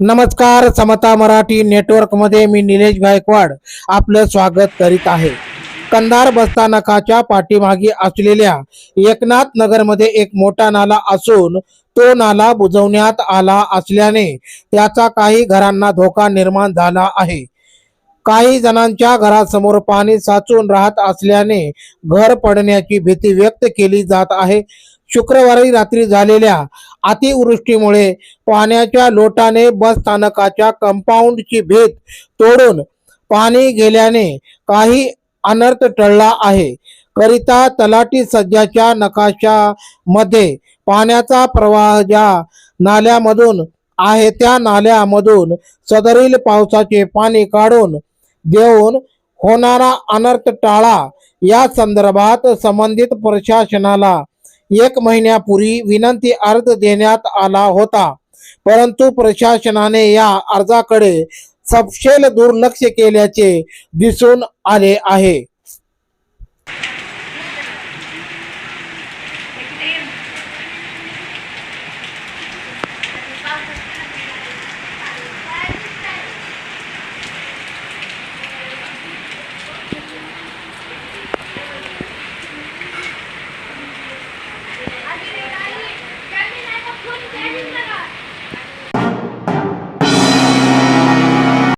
नमस्कार समता मराठी नेटवर्कमध्ये मी निलेश गायकवाड आपलं स्वागत करीत आहे. कंधार बसस्थानकाच्या पाठीमागे असलेल्या एकनाथ नगरमध्ये एक मोठा नाला असून तो नाला बुजवण्यात आला असल्याने त्याचा काही घरांना धोका निर्माण झाला आहे. काही जणांच्या घरासमोर पाणी साचून राहत असल्याने घर पडण्याची भीती व्यक्त केली जात आहे. शुक्रवारी रात्री झालेल्या अतिवृष्टीमुळे पाण्याच्या लोटाने बस स्थानकाच्या कंपाऊंडची भेट तोडून पाणी गेल्याने काही अनर्थ टळला आहे. करिता तलाठी सज्जाच्या नकाशामध्ये पाण्याचा प्रवाह ज्या नाल्यामधून आहे त्या नाल्यामधून सदरील पावसाचे पाणी काढून देऊन होणारा अनर्थ टाळा या संदर्भात संबंधित प्रशासनाला एक महिन्यापूर्वी विनंती अर्ज देण्यात आला होता. परंतु प्रशासनाने या अर्जाकडे सपशेल दुर्लक्ष केल्याचे दिसून आले आहे.